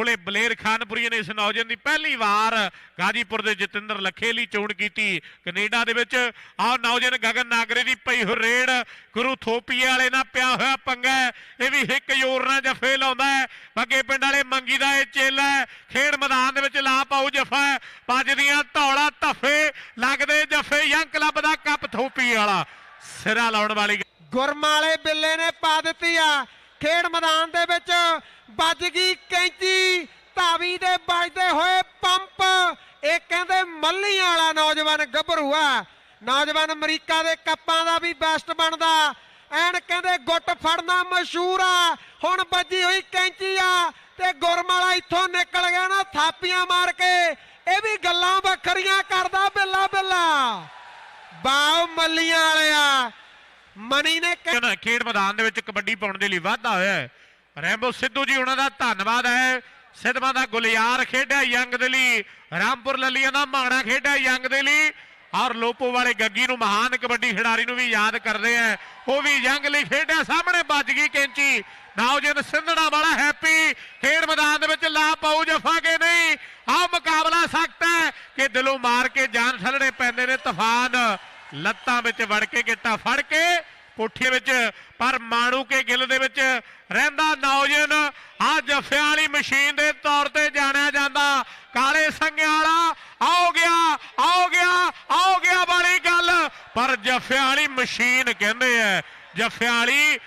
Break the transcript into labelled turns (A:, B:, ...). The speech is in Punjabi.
A: ਮਲੇਰ ਖਾਨਪੁਰੀ ਨੇ ਇਸ ਨੌਜਵਾਨ ਦੀ ਪਹਿਲੀ ਵਾਰ ਗਾਜੀਪੁਰ ਦੇ ਜਤਿੰਦਰ ਲੱਖੇ ਲਈ ਚੋਣ ਕੀਤੀ। ਕੈਨੇਡਾ ਦੇ ਵਿੱਚ ਆਹ ਨੌਜਵਾਨ ਗਗਨ ਨਾਗਰੇ ਦੀ ਪਈ ਹੋ ਗੁਰੂ ਥੋਪੀਏ ਵਾਲੇ ਨਾਲ ਪਿਆ ਹੋਇਆ ਪੰਗਾ ਇਹ ਵੀ ਹਿੱਕ ਜ਼ੋਰ ਨਾਲ ਜਫੇ ਲਾਉਂਦਾ ਬੱਗੇ ਪਿੰਡ ਵਾਲੇ ਮੰਗੀ ਦਾ ਇਹ ਚੇਲਾ ਖੇਡ ਮੈਦਾਨ ਦੇ ਵਿੱਚ ਲਾ ਪਾਉ ਜਫਾ ਹੈ। ਵੱਜਦੀਆਂ ਧੌਲਾ ਧੱਫੇ, ਲੱਗਦੇ ਜਫੇ ਯੰਗ ਕਲੱਬ ਦਾ ਕੱਪ ਥੋਪੀਏ ਵਾਲਾ। ਸਿਰਾ ਲਾਉਣ ਵਾਲੀ
B: ਗੁਰਮਾਲੇ ਬਿੱਲੇ ਨੇ ਪਾ ਦਿੱਤੀ ਆ। ਖੇਡ ਮੈਦਾਨ ਦੇ ਵਿੱਚ ਵੱਜ ਗਈ ਕੈਂਚੀ। ਧਾਵੀ ਦੇ ਵੱਜਦੇ ਹੋਏ ਪੰਪ। ਇਹ ਕਹਿੰਦੇ ਮੱਲੀਆਂ ਵਾਲਾ ਨੌਜਵਾਨ ਗੱਭਰੂ ਆ ਨੌਜਵਾਨ ਅਮਰੀਕਾ ਦੇ ਕੱਪਾਂ ਦਾ ਵੀ ਬੈਸਟ ਬਣਦਾ। ਐਨ ਕਹਿੰਦੇ ਗੁੱਟ ਫੜਨਾ ਮਸ਼ਹੂਰ ਆ। ਹੁਣ ਵੱਜੀ ਹੋਈ ਕੈਂਚੀ ਆ ਤੇ ਗੁਰਮਾਲਾ ਇੱਥੋਂ ਨਿਕਲ ਗਿਆ ਨਾ ਥਾਪੀਆਂ ਮਾਰ ਕੇ। ਇਹ ਵੀ ਗੱਲਾਂ ਵੱਖਰੀਆਂ ਕਰਦਾ ਬਿੱਲਾ ਬਿੱਲਾ। ਬਾਉ ਮੱਲੀਆਂ ਵਾਲਿਆ। ਮਨੀ ਨੇ
A: ਖੇਡ ਮੈਦਾਨ ਦੇ ਵਿੱਚ ਕਬੱਡੀ ਪਾਉਣ ਦੇ ਲਈ ਵਾਧਾ ਹੋਇਆ ਹੈ। ਰੈਂਬੋ ਸਿੱਧੂ ਜੀ, ਉਹਨਾਂ ਦਾ ਧੰਨਵਾਦ ਹੈ। ਸਿੱਧਵਾਂ ਦਾ ਗੁਲਿਆਰ ਖੇਡਿਆ ਯੰਗ ਦੇ ਲਈ, ਰਾਮਪੁਰ ਲੱਲੀਆਂ ਦਾ ਮਾਣਾ ਖੇਡਿਆ ਯੰਗ ਦੇ ਲਈ, ਔਰ ਲੋਪੋ ਵਾਲੇ ਗੱਗੀ ਨੂੰ ਮਹਾਨ ਕਬੱਡੀ ਖਿਡਾਰੀ ਨੂੰ ਵੀ ਯਾਦ ਕਰਦੇ ਆ। ਉਹ ਵੀ ਯੰਗ ਲਈ ਖੇਡਿਆ, ਸਾਹਮਣੇ ਵੱਜ ਗਈ ਕੈਂਚੀ। ਨੌਜਨ ਸਿੰਧੜਾ ਵਾਲਾ ਹੈਪੀ, ਖੇਡ ਮੈਦਾਨ ਦੇ ਵਿੱਚ ਲਾ ਪਾਉ ਜਫਾ ਕੇ ਨਹੀਂ, ਆਹ ਮੁਕਾਬਲਾ ਸਖਤ ਹੈ ਕਿ ਦਿਲੋਂ ਮਾਰ ਕੇ ਜਾਨ ਛੱਲਣੇ ਪੈਂਦੇ ਨੇ ਤੂਫਾਨ। ਲੱਤਾਂ ਵਿੱਚ ਵੜ ਕੇ ਗਿੱਟਾ ਫੜ ਕੇ ਪੁੱਠੇ ਵਿੱਚ, ਪਰ ਮਾਣੂ ਕੇ ਗਿੱਲ ਦੇ ਵਿੱਚ ਰਹਿੰਦਾ ਨੌਜਵਾਨ ਆ ਜਫਿਆਂ ਵਾਲੀ ਮਸ਼ੀਨ ਦੇ ਤੌਰ ਤੇ ਜਾਣਿਆ ਜਾਂਦਾ। ਕਾਲੇ ਸੰਗਿਆਂ ਵਾਲਾ, ਆਓ ਗਿਆ ਆਓ ਗਿਆ ਆਓ ਗਿਆ ਵਾਲੀ ਗੱਲ। ਪਰ ਜਫਿਆਂ ਵਾਲੀ ਮਸ਼ੀਨ ਕਹਿੰਦੇ ਆ, ਜਫਿਆਂ ਵਾਲੀ